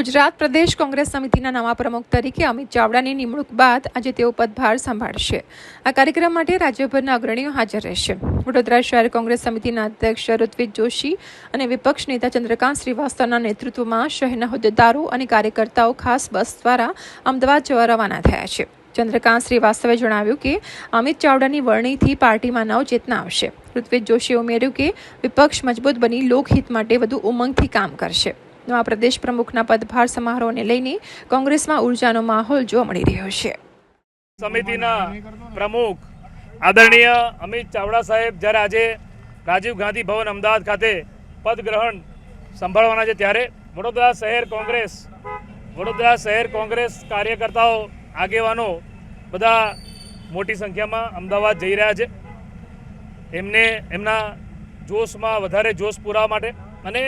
ગુજરાત પ્રદેશ કોંગ્રેસ સમિતિના નવા પ્રમુખ તરીકે અમિત ચાવડાની નિમણૂક બાદ આજે તેઓ પદભાર સંભાળશે. આ કાર્યક્રમ માટે રાજ્યભરના અગ્રણીઓ હાજર રહેશે. વડોદરા શહેર કોંગ્રેસ સમિતિના અધ્યક્ષ ઋત્વિજ જોશી અને વિપક્ષ નેતા ચંદ્રકાંત શ્રીવાસ્તવના નેતૃત્વમાં શહેરના હોદ્દેદારો અને કાર્યકર્તાઓ ખાસ બસ દ્વારા અમદાવાદ જવા રવાના થયા છે. ચંદ્રકાંત શ્રીવાસ્તવે જણાવ્યું કે અમિત ચાવડાની વરણીથી પાર્ટીમાં નવચેતના આવશે. ઋત્વિજ જોશીએ ઉમેર્યું કે વિપક્ષ મજબૂત બની લોકહિત માટે વધુ ઉમંગથી કામ કરશે. નવા પ્રદેશ પ્રમુખના પદભાર સમારોહને લઈને કોંગ્રેસમાં ઉર્જાનો માહોલ જોવા મળી રહ્યો છે. સમિતિના પ્રમુખ આદરણીય અમિત ચાવડા સાહેબ જ્યારે આજે રાજીવ ગાંધી ભવન અમદાવાદ ખાતે પદગ્રહણ સંભાળવાના છે, ત્યારે વડોદરા શહેર કોંગ્રેસ, વડોદરા શહેર કોંગ્રેસ કાર્યકર્તાઓ, આગેવાનો બધા મોટી સંખ્યામાં અમદાવાદ જઈ રહ્યા છે. એમને એમના જોશમાં વધારે જોશ પુરાવા માટે અને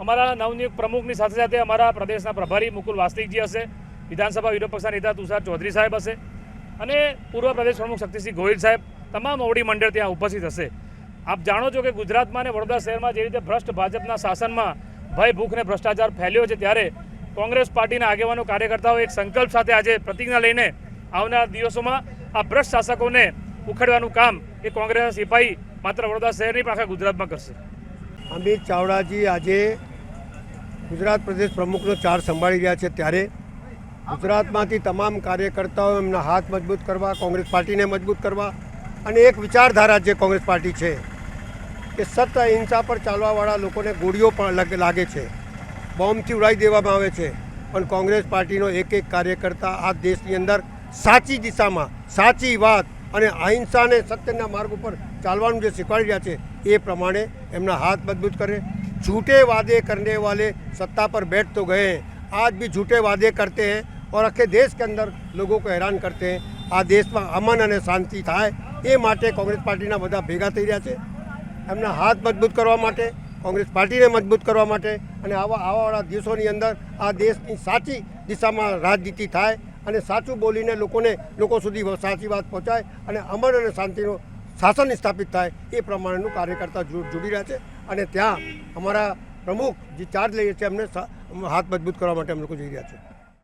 અમારા નવનિયુક્ત પ્રમુખની સાથે સાથે અમારા પ્રદેશના પ્રભારી મુકુલ વાસ્તિકજી હશે, વિધાનસભા વિરોધ પક્ષના નેતા તુષાર ચૌધરી સાહેબ હશે અને પૂર્વ પ્રદેશ પ્રમુખ શક્તિસિંહ ગોહિલ સાહેબ, તમામ ઓવડી મંડળ ત્યાં ઉપસ્થિત હશે. આપ જાણો છો કે ગુજરાતમાં અને વડોદરા શહેરમાં જે રીતે ભ્રષ્ટ ભાજપના શાસનમાં ભય, ભૂખ અને ભ્રષ્ટાચાર ફેલ્યો છે, ત્યારે કોંગ્રેસ પાર્ટીના આગેવાનો, કાર્યકર્તાઓ એક સંકલ્પ સાથે આજે પ્રતિજ્ઞા લઈને આવનાર દિવસોમાં આ ભ્રષ્ટ શાસકોને ઉખેડવાનું કામ એ કોંગ્રેસના સિપાહી માત્ર વડોદરા શહેરની પણ આખા ગુજરાતમાં કરશે. અમિત ચાવડાજી, આજે ગુજરાત પ્રદેશ પ્રમુખનો ચાર્જ સંભાળી રહ્યા છે ત્યારે ગુજરાતમાંથી તમામ કાર્યકર્તાઓ એમના હાથ મજબૂત કરવા, કોંગ્રેસ પાર્ટીને મજબૂત કરવા અને એક વિચારધારા જે કોંગ્રેસ પાર્ટી છે કે સત અહિંસા પર ચાલવાવાળા લોકોને ગોળીઓ પણ લગ- છે. બોમ્બથી ઉડાવી દેવામાં આવે છે. પણ કોંગ્રેસ પાર્ટીનો એક એક કાર્યકર્તા આ દેશની અંદર સાચી દિશામાં, સાચી વાત અને અહિંસાને સત્યના માર્ગ ઉપર ચાલવાનું જે શીખવાડી રહ્યા છે એ પ્રમાણે એમના હાથ મજબૂત કરે. झूठे वादे करने वाले सत्ता पर बैठ तो गए हैं आज भी झूठे वादे करते हैं और आखे देश के अंदर लोगों को हैरान करते हैं આ દેશમાં અમન અને શાંતિ થાય એ માટે કોંગ્રેસ પાર્ટીના બધા ભેગા થઈ રહ્યા છે એમના હાથ મજબૂત કરવા માટે કોંગ્રેસ પાર્ટીને મજબૂત કરવા માટે અને આવા આવાવાળા દિવસોની અંદર આ દેશની સાચી દિશામાં રાજનીતિ થાય અને સાચું બોલીને લોકોને લોકો સુધી સાચી વાત પહોંચાય અને અમન અને શાંતિનું શાસન સ્થાપિત થાય એ પ્રમાણેનું કાર્યકર્તા જો- જોડી રહ્યા છે અને ત્યાં અમારા પ્રમુખ જે ચાર્જ લઈએ છીએ, એમને હાથ મજબૂત કરવા માટે અમે લોકો જઈ રહ્યા છે